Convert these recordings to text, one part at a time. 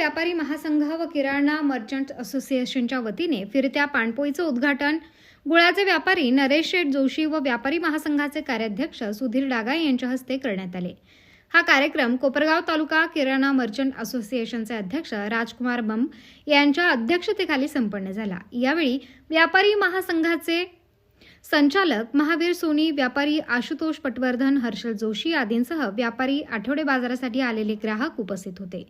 व्यापारी महासंघ व किराणा मर्चंट असोसिएशनच्या वतीने फिरत्या पाणपोईचं उद्घाटन. गुळाचे व्यापारी नरेश शेठ जोशी व व्यापारी महासंघाचे कार्याध्यक्ष सुधीर डागा यांच्या हस्ते करण्यात आले. हा कार्यक्रम कोपरगाव तालुका किराणा मर्चंट असोसिएशनचे अध्यक्ष राजकुमार बम यांच्या अध्यक्षतेखाली संपन्न झाला. यावेळी व्यापारी महासंघाचे संचालक महावीर सोनी व्यापारी आशुतोष पटवर्धन हर्षल जोशी आदींसह व्यापारी आठवडे बाजारासाठी आलेले ग्राहक उपस्थित होते.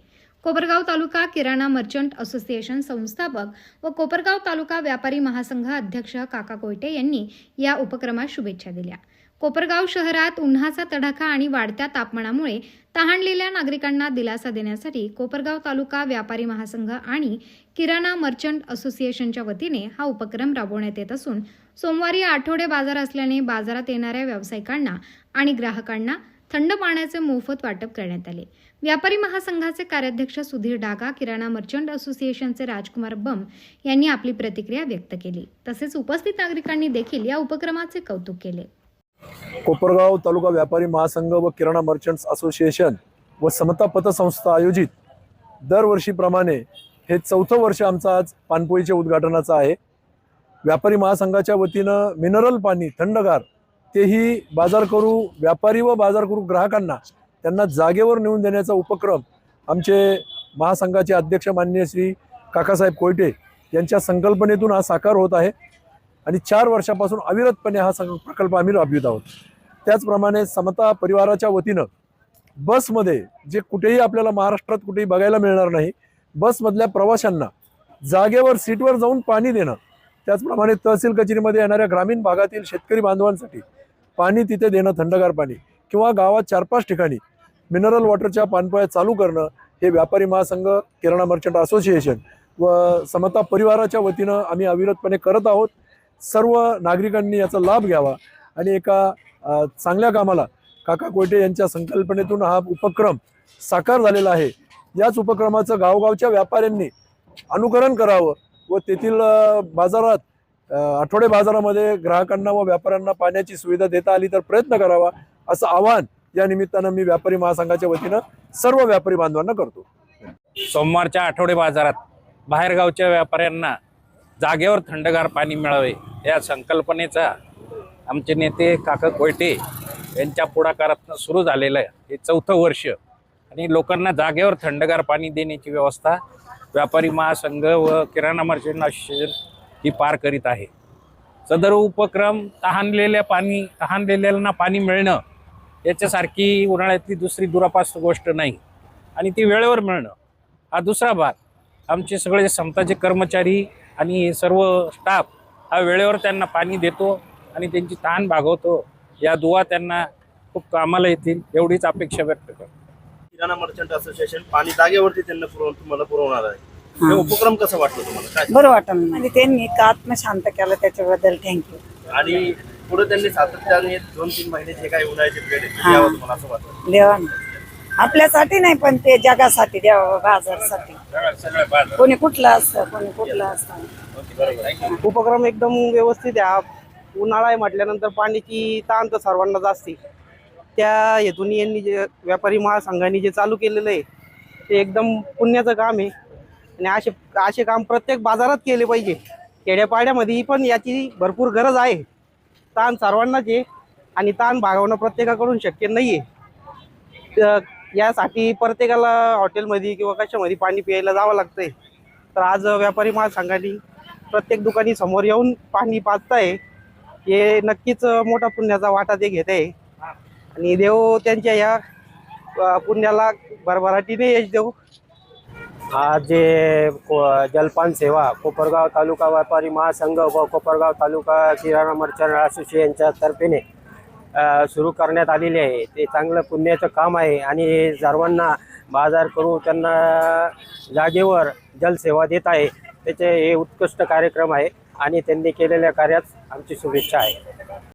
कोपरगाव तालुका किराणा मर्चंट असोसिएशन संस्थापक व कोपरगाव तालुका व्यापारी महासंघ अध्यक्ष काका कोयटे यांनी या उपक्रमास शुभेच्छा दिल्या. कोपरगाव शहरात उन्हाचा तडाखा आणि वाढत्या तापमानामुळे तहानलेल्या नागरिकांना दिलासा देण्यासाठी कोपरगाव तालुका व्यापारी महासंघ आणि किराणा मर्चंट असोसिएशनच्या वतीने हा उपक्रम राबवण्यात येत असून सोमवारी आठवडे बाजार असल्याने बाजारात येणाऱ्या व्यावसायिकांना आणि ग्राहकांना थंड पाण्याचे मोफत वाटप करण्यात आले. व्यापारी महासंघाचे कार्याध्यक्ष सुधीर डागा किराणा मर्चंट असोसिएशनचे राजकुमार बम यांनी आपली प्रतिक्रिया व्यक्त केली. तसेच उपस्थित नागरिकांनी देखील या उपक्रमाचे कौतुक केले. कोपरगाव तालुका व्यापारी महासंघ व किराणा मर्चंट्स असोसिएशन व समता पतसंस्था आयोजित दरवर्षीप्रमाणे हे चौथं वर्ष आमचं आज पानपोईच्या उद्घाटनाचं आहे. व्यापारी महासंघाच्या वतीनं मिनरल पाणी थंडगार तेही बाजार करू व्यापारी व बाजार करू ग्राहकांना त्यांना जागेवर नेऊन देण्याचा उपक्रम आमचे महासंघाचे अध्यक्ष माननीय श्री काकासाहेब कोयटे यांच्या संकल्पनेतून हा साकार होत आहे. आणि चार वर्षापासून अविरतपणे हा सं प्रकल्प आम्ही राबवित आहोत. त्याचप्रमाणे समता परिवाराच्या वतीनं बसमध्ये जे कुठेही आपल्याला महाराष्ट्रात कुठेही बघायला मिळणार नाही बसमधल्या प्रवाशांना जागेवर सीटवर जाऊन पाणी देणं त्याचप्रमाणे तहसील कचेरीमध्ये येणाऱ्या ग्रामीण भागातील शेतकरी बांधवांसाठी पाणी तिथे देणं थंडगार पाणी. किंवा गावात चार पाच ठिकाणी मिनरल वॉटरच्या पानपोळ्या चालू करणं हे व्यापारी महासंघ किराणा मर्चंट असोसिएशन व समता परिवाराच्या वतीनं आम्ही अविरतपणे करत आहोत. सर्व नागरिकांनी याचा लाभ घ्यावा आणि एका चांगल्या कामाला काका कोयटे यांच्या संकल्पनेतून हा उपक्रम साकार झालेला आहे. याच उपक्रमाचं गावगावच्या व्यापाऱ्यांनी अनुकरण करावं व तेथील बाजारात आठवडे बाजारामध्ये ग्राहकांना व व्यापाऱ्यांना पाण्याची सुविधा देता आली तर प्रयत्न करावा असं आवाहन या निमित्तानं मी व्यापारी महासंघाच्या वतीनं सर्व व्यापारी बांधवांना करतो. सोमवारच्या आठवडे बाजारात बाहेरगावच्या व्यापाऱ्यांना जागेवर थंडगार पाणी मिळावे या संकल्पनेचा आमचे नेते काका कोयटे यांच्या पुढाकारातनं सुरू झालेलं आहे. हे चौथं वर्ष आणि लोकांना जागेवर थंडगार पाणी देण्याची व्यवस्था व्यापारी महासंघ व किराणा मर्चंट असोसिएशन ही पार करीत आहे. सदर उपक्रम तहानलेल्या पाणी तहानलेल्यांना पाणी मिळणं याच्यासारखी उन्हाळ्यातली दुसरी दुरापास्त गोष्ट नाही. आणि ती वेळेवर मिळणं हा दुसरा भाग. आमचे सगळे समताचे कर्मचारी आणि सर्व स्टाफ हा वेळेवर त्यांना पाणी देतो आणि त्यांची ताण भागवतो. या दुवा त्यांना खूप कामाला येतील एवढीच अपेक्षा व्यक्त करतो. किराणा मर्चंट असोसिएशन पाणी जागेवरती त्यांना पुरव तुम्हाला पुरवणार आहे. हे. उपक्रम कसं वाटलं तुम्हाला? काय बरं वाटलं. आणि त्यांनी इतकं आत्मशांत केलं त्याच्याबद्दल. थँक्यू आणि पुढे त्यांनी सातत्याने दोन तीन महिने जे काही उन्हाळ्याची पिरियड आहे ते द्यावं तुम्हाला असं वाटतं? आपल्यासाठी नाही पण ते जगासाठी द्यावं बाजारसाठी. सगळं बाजार कोणी कुठलं असतं कोणी कुठलं असतं. उपक्रम एकदम व्यवस्थित आहे. हा उन्हाळा आहे म्हटल्यानंतर पाण्याची ताण तर सर्वांनाच असते. त्या हेतून यांनी जे व्यापारी महासंघाने जे चालू केलेलं आहे ते एकदम पुण्याचं काम आहे. आणि असे असे काम प्रत्येक बाजारात केले पाहिजे. खेड्यापाड्यामध्ये पण याची भरपूर गरज आहे. ताण सर्वांनाच आहे आणि ताण भागवणं प्रत्येकाकडून शक्य नाही आहे यासाठी प्रत्येकाला हॉटेलमध्ये किंवा कशामध्ये पाणी प्यायला जावं लागतंय. तर आज व्यापारी महासंघाने प्रत्येक दुकानी समोर येऊन पाणी पाचताय हे नक्कीच मोठा पुण्याचा वाटा ते घेत आहे आणि देव त्यांच्या या पुण्याला भरभराटीने यश देऊ. आज जे को- जलपान सेवा कोपरगाव तालुका व्यापारी महासंघ व कोपरगाव तालुका किराणा मर्चंट असोसिएशनच्या तर्फेने सुरू करण्यात आलेली आहे. ते चांगलं पुण्याचं काम आहे आणि सर्वांना बाजार करू त्यांना जागेवर जलसेवा देत आहे. त्याचे हे उत्कृष्ट कार्यक्रम आहे आणि त्यांनी केलेल्या कार्यात आमची शुभेच्छा आहे.